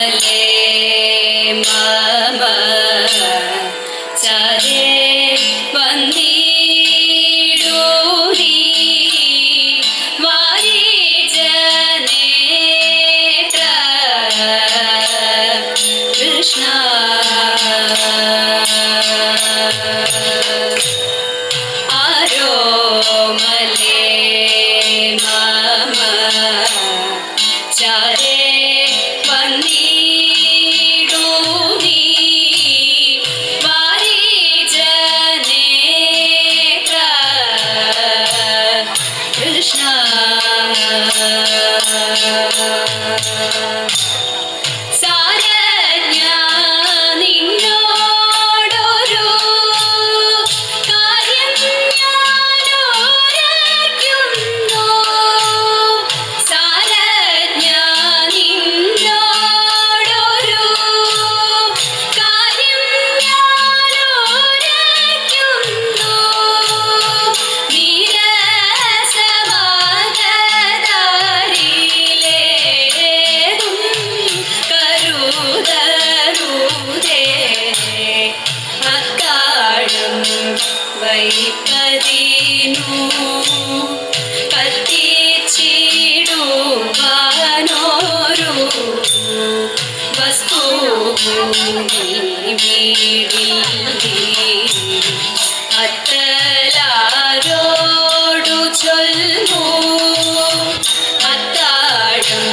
Lema. അത്തലാരോടു ചൊല്ലു അത്താഴം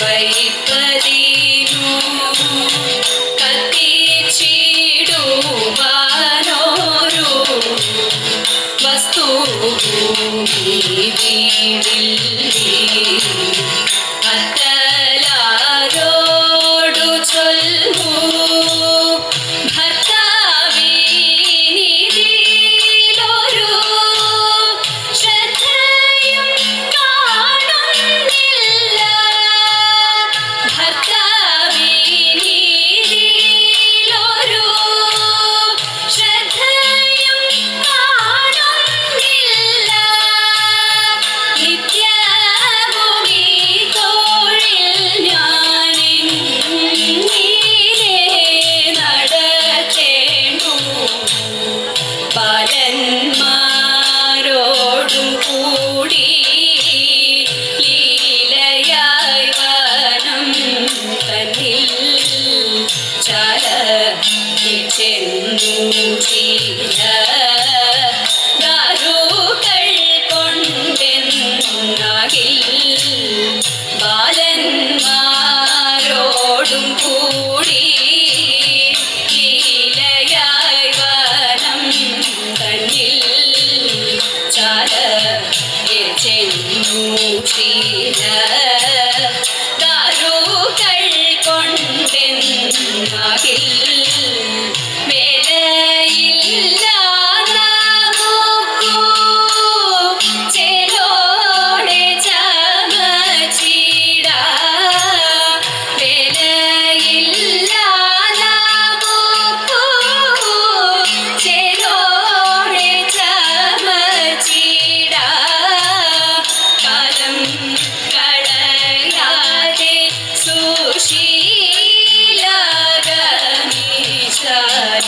വൈപ്പതിനു കത്തിച്ചിടുവാനോരു വസ്തു അത്തലാരോടു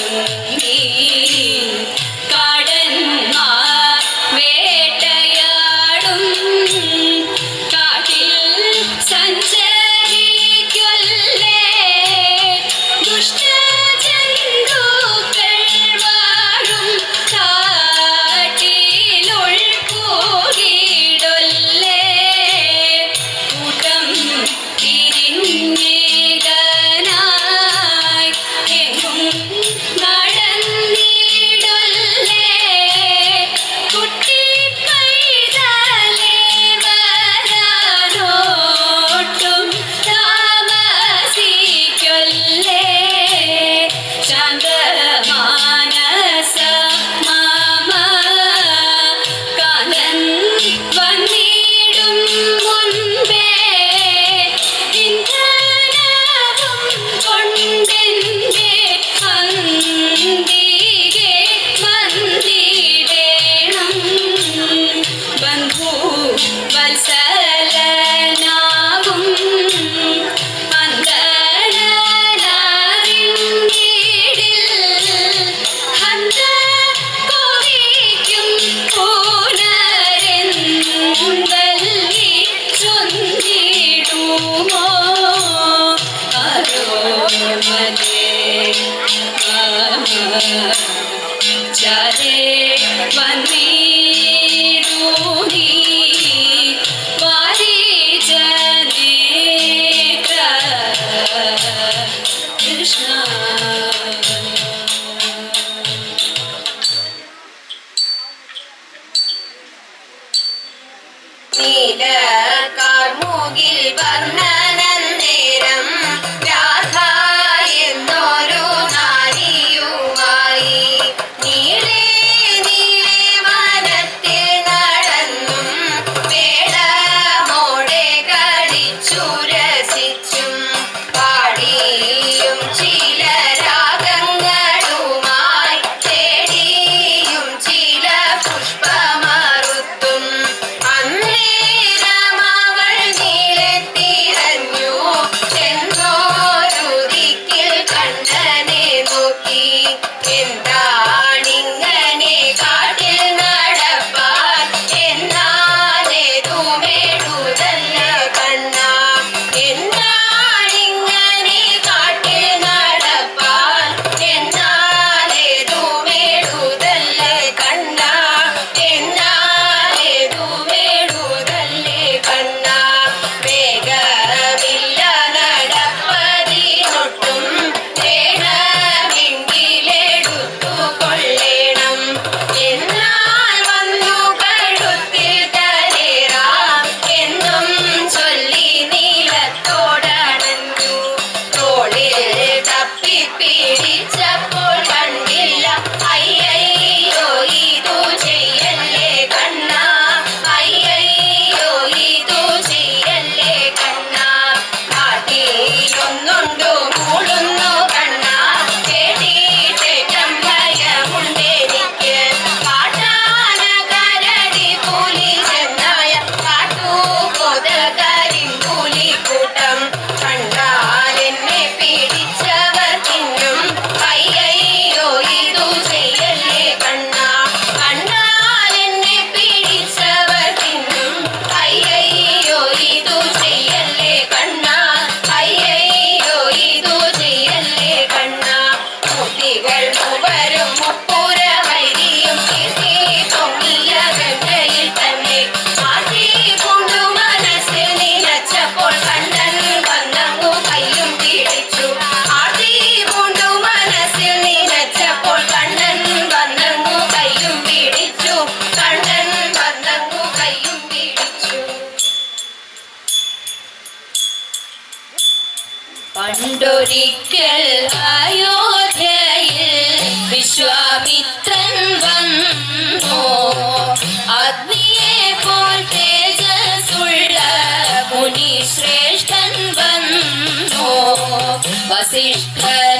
Amen. Yeah, yeah, yeah. அக்னியே போல் தேஜசுள்ள முனி சிரேஷ்டன் வந்தோ வசிஷ்டர்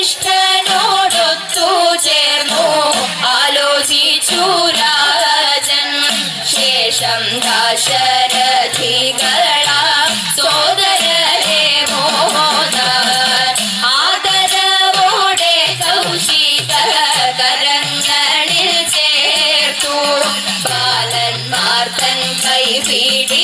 ശ്രേഷ്ഠനോടൊത്തു ചേർന്നു. ആലോചിച്ചു രാജൻ. ശേഷം ദാശരഥികള സോദരരെ മോദ ആദരവോടെ കൗശിക കരങ്ങളിൽ ചേർത്തു. ബാലന്മാർ തൻ കൈ പിടി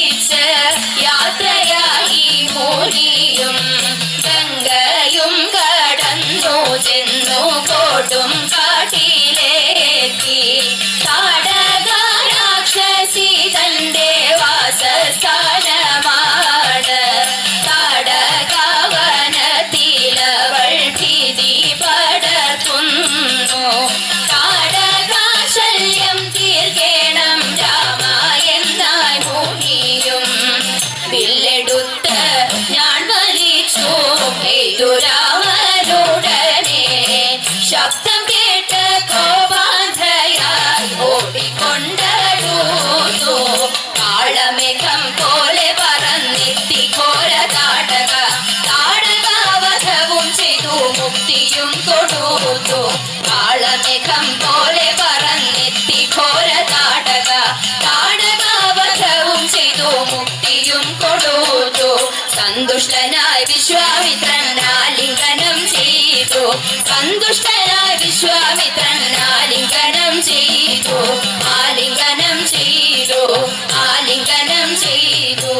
സന്തുഷ്ടനായ വിശ്വാമിത്രൻ ആലിംഗനം ചെയ്തു. സന്തുഷ്ടനായ വിശ്വാമിത്രൻ ആലിംഗനം ചെയ്തു. ആലിംഗനം ചെയ്തു. ആലിംഗനം ചെയ്തു.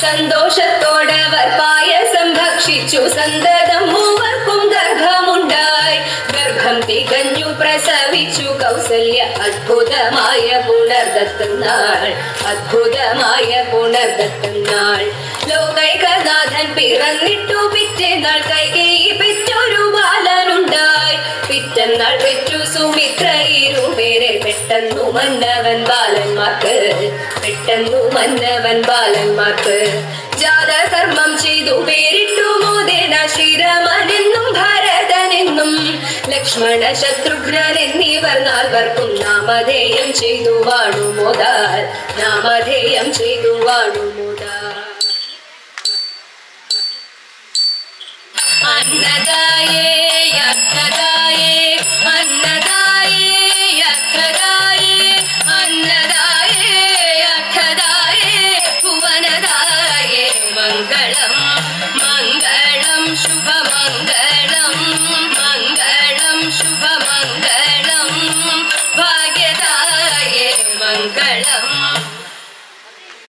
സന്തോഷത്തോടവർ പായസം ഭക്ഷിച്ചു. സന്തതം മൂവർക്കും ഗർഭമുണ്ടായി. ഗർഭം തികഞ്ഞു പ്രസവിച്ചു. കൗസല്യ അത്ഭുതമായ പുണർദത്തുന്നാൾ അത്ഭുതമായ പുണർദത്തുന്നാൾ ലോകൈകനാഥൻ പിറന്നിട്ടു പിറ്റേന്നാൾ കൈകൈ പെറ്റൊരു ബാലനുണ്ടായി. പിറ്റന്നാൾ പെറ്റു സുമിത്രയിരു പേരെ പെട്ടെന്നു മന്നവൻ ബാലന്മാർക്ക് പെട്ടെന്നു മന്നവൻ ബാലന്മാർക്ക്. ജാതകർമ്മം ചെയ്തു പേരിട്ടു ശ്രീരാമനെന്നും ഭരതനെന്നും ലക്ഷ്മണ ശത്രുഘ്നൻ എന്നിവർ നാൽവർക്കും നാമധേയം ചെയ്തു വാണു മോദാൽ നാമധേയം ചെയ്തു വാണുമോദാൽ അന്നദായേ അന്നദായേ അന്നദായേ